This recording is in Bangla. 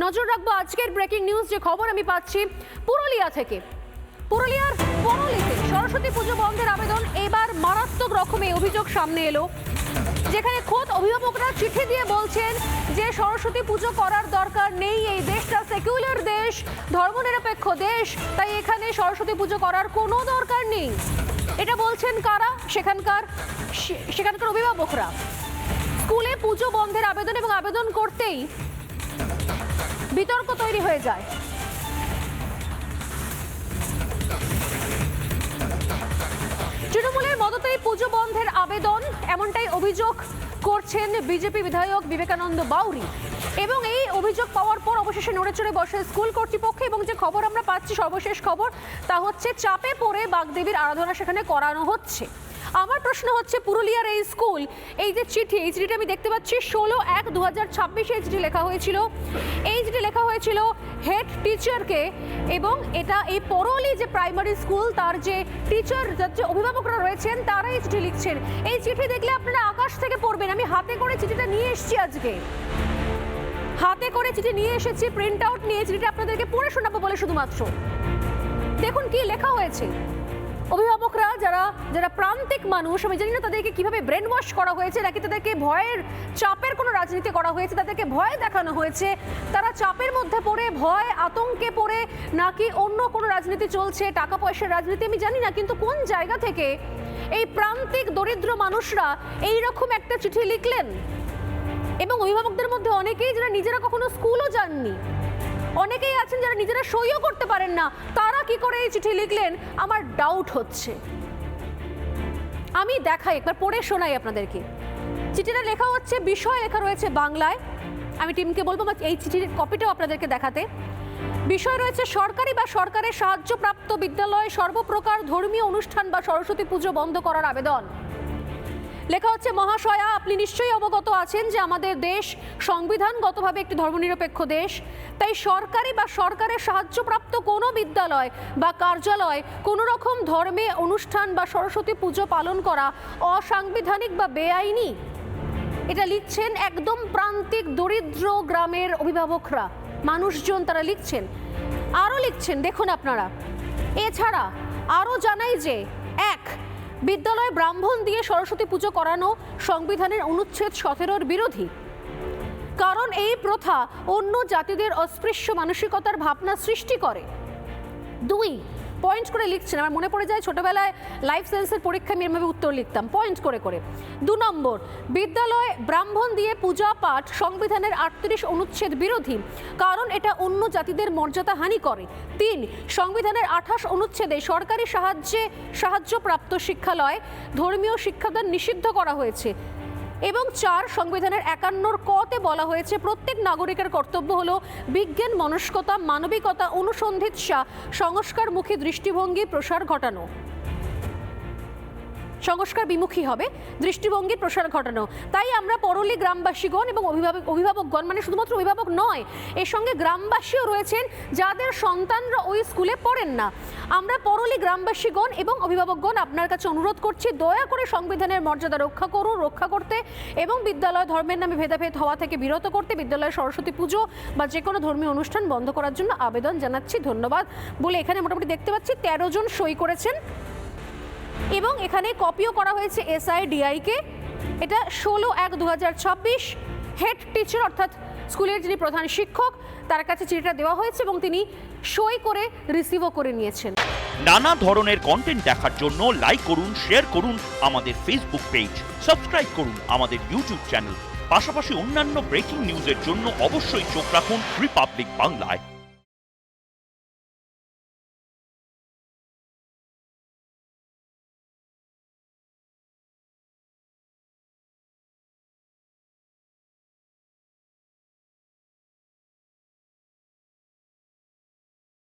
নজর রাখব আজকের ব্রেকিং নিউজ যে খবর আমি পাচ্ছি পুরুলিয়া থেকে। পুরুলিয়ার পরলিতে সরস্বতী পুজো বন্ধের আবেদন, এবার মারাত্মক রকমে অভিযোগ সামনে এলো। যেখানে খোদ অভিভাবকরা চিঠি দিয়ে বলছেন যে সরস্বতী পুজো করার দরকার নেই, এই দেশটা সেকুলার দেশ, ধর্মনিরপেক্ষ দেশ, তাই এখানে সরস্বতী পুজো করার কোনো দরকার নেই। এটা বলছেন কারা? সেখানকার সেখানকার অভিভাবকরা। স্কুলে পুজো বন্ধের আবেদন এবং আবেদন করতেই বিতর্ক তৈরি হয়ে যায়। তৃণমূলের মদতেই পুজো বন্ধের আবেদন, এমনটাই অভিযোগ করছেন বিজেপি বিধায়ক বিবেকানন্দ বাউরি। এবং এই অভিযোগ পাওয়ার পর অবশেষে নড়ে চড়ে বসে স্কুল কর্তৃপক্ষ এবং যে খবর আমরা পাচ্ছি, সর্বশেষ খবর, তা হচ্ছে চাপে পড়ে বাগদেবীর আরাধনা সেখানে করানো হচ্ছে। আমার প্রশ্ন হচ্ছে, পুরুলিয়ার এই স্কুল, এই যে চিঠি, এই চিঠিটা আমি দেখতে পাচ্ছি, ষোলো এক দু হাজার ছাব্বিশে এই চিঠি লেখা হয়েছিল। এই চিঠি লেখা হয়েছিল হেড টিচারকে এবং এটা এই পরলি যে প্রাইমারি স্কুল, তার যে টিচার, যার যে অভিভাবকরা রয়েছেন, তারা এই চিঠি লিখছেন। এই চিঠি দেখলে আপনারা আকাশ থেকে পড়বেন। আমি হাতে করে চিঠিটা নিয়ে এসেছি আজকে। হাতে করে চিঠি নিয়ে এসেছি প্রিন্ট আউট নিয়ে চিঠিটা আপনাদেরকে পড়ে শোনাবো বলে শুধুমাত্র। দেখুন কি লেখা হয়েছে। অভিভাবকরা, যারা যারা প্রান্তিক মানুষ, আমি জানি না তাদেরকে কীভাবে ব্রেন ওয়াশ করা হয়েছে, নাকি তাদেরকে ভয়ের চাপের কোনো রাজনীতি করা হয়েছে, তাদেরকে ভয় দেখানো হয়েছে, তারা চাপের মধ্যে পড়ে, ভয়, আতঙ্কে পড়ে, নাকি অন্য কোনো রাজনীতি চলছে টাকা পয়সার রাজনীতি আমি জানি না, কিন্তু কোন জায়গা থেকে এই প্রান্তিক দরিদ্র মানুষরা এই রকম একটা চিঠি লিখলেন? এবং অভিভাবকদের মধ্যে অনেকেই যারা নিজেরা কখনো স্কুলও যাননি অনেকেই আছেন যারা নিজেরা সইও করতে পারেন না। তারা কি করে এই চিঠি লিখলেন? আমার ডাউট হচ্ছে। আমি দেখাই, একবার পড়ে শোনাই আপনাদেরকে। চিঠিটা লেখা হচ্ছে, বিষয় লেখা রয়েছে বাংলায়। আমি টিমকে বলব এই চিঠির কপিটাও আপনাদেরকে দেখাতে। বিষয় রয়েছে, সরকারি বা সরকারের সাহায্যপ্রাপ্ত বিদ্যালয়ে সর্বপ্রকার ধর্মীয় অনুষ্ঠান বা সরস্বতী পুজো বন্ধ করার আবেদন। লেখা হচ্ছে, মহাশয়া, আপনি নিশ্চয়ই অবগত আছেন যে আমাদের দেশ সংবিধানগতভাবে একটি ধর্মনিরপেক্ষ দেশ। তাই সরকারি বা সরকারের সাহায্যপ্রাপ্ত কোনো বিদ্যালয় বা কার্যালয়, কোনো রকম ধর্মে অনুষ্ঠান বা সরস্বতী পুজো পালন করা অসাংবিধানিক বা বেআইনি? এটা লিখছেন একদম প্রান্তিক দরিদ্র গ্রামের অভিভাবকরা। মানুষজন তারা লিখছেন। আরও লিখছেন, দেখুন আপনারা। এছাড়া আরও জানাই যে বিদ্যালয়ে ব্রাহ্মণ দিয়ে সরস্বতী পুজো করানো সংবিধানের অনুচ্ছেদ সতেরোর বিরোধী। কারণ এই প্রথা অন্য জাতিদের অস্পৃশ্য মানসিকতার ভাবনা সৃষ্টি করে। দুই পয়েন্ট করে লিখছেন। আমার মনে পড়ে যায় ছোটবেলায় লাইফ সায়েন্সের পরীক্ষা আমি এভাবে উত্তর লিখতাম। পয়েন্ট করে করে। দু নম্বর, বিদ্যালয়ে ব্রাহ্মণ দিয়ে পূজা পাঠ সংবিধানের আটত্রিশ অনুচ্ছেদ বিরোধী, কারণ এটা অন্য জাতিদের মর্যাদা হানি করে। তিন, সংবিধানের আঠাশ অনুচ্ছেদে সরকারি সাহায্যে সাহায্যপ্রাপ্ত শিক্ষালয় ধর্মীয় শিক্ষাদান নিষিদ্ধ করা হয়েছে। এবং চার সংবিধানের একান্নর কতে বলা হয়েছে, প্রত্যেক নাগরিকের কর্তব্য হল বিজ্ঞান, মনস্কতা, মানবিকতা, অনুসন্ধিৎসা, সংস্কারমুখী দৃষ্টিভঙ্গি প্রসার ঘটানো। সংস্কার বিমুখী হবে, দৃষ্টিভঙ্গির প্রসার ঘটানো। তাই আমরা পরলি গ্রামবাসীগণ এবং অভিভাবক অভিভাবকগণ মানে শুধুমাত্র অভিভাবক নয়, এর সঙ্গে গ্রামবাসীও রয়েছেন যাদের সন্তানরা ওই স্কুলে পড়েন না। আমরা পরলি গ্রামবাসীগণ এবং অভিভাবকগণ আপনার কাছে অনুরোধ করছি, দয়া করে সংবিধানের মর্যাদা রক্ষা করুন, রক্ষা করতে এবং বিদ্যালয় ধর্মের নামে ভেদাভেদ হওয়া থেকে বিরত করতে বিদ্যালয়ে সরস্বতী পুজো বা যে কোনো ধর্মীয় অনুষ্ঠান বন্ধ করার জন্য আবেদন জানাচ্ছি, ধন্যবাদ। বলে এখানে মোটামুটি দেখতে পাচ্ছি, তেরো জন সই করেছেন। এবং এখানে কপিও করা হয়েছে এসআই ডিআইকে এটা ষোলো এক দু হেড টিচার অর্থাৎ স্কুলের যিনি প্রধান শিক্ষক, তার কাছে চিঠিটা দেওয়া হয়েছে এবং তিনি সই করে রিসিভও করে নিয়েছেন। নানা ধরনের কন্টেন্ট দেখার জন্য লাইক করুন শেয়ার করুন আমাদের ফেসবুক পেজ সাবস্ক্রাইব করুন আমাদের ইউটিউব চ্যানেল পাশাপাশি অন্যান্য ব্রেকিং নিউজের জন্য অবশ্যই চোখ রাখুন রিপাবলিক বাংলায়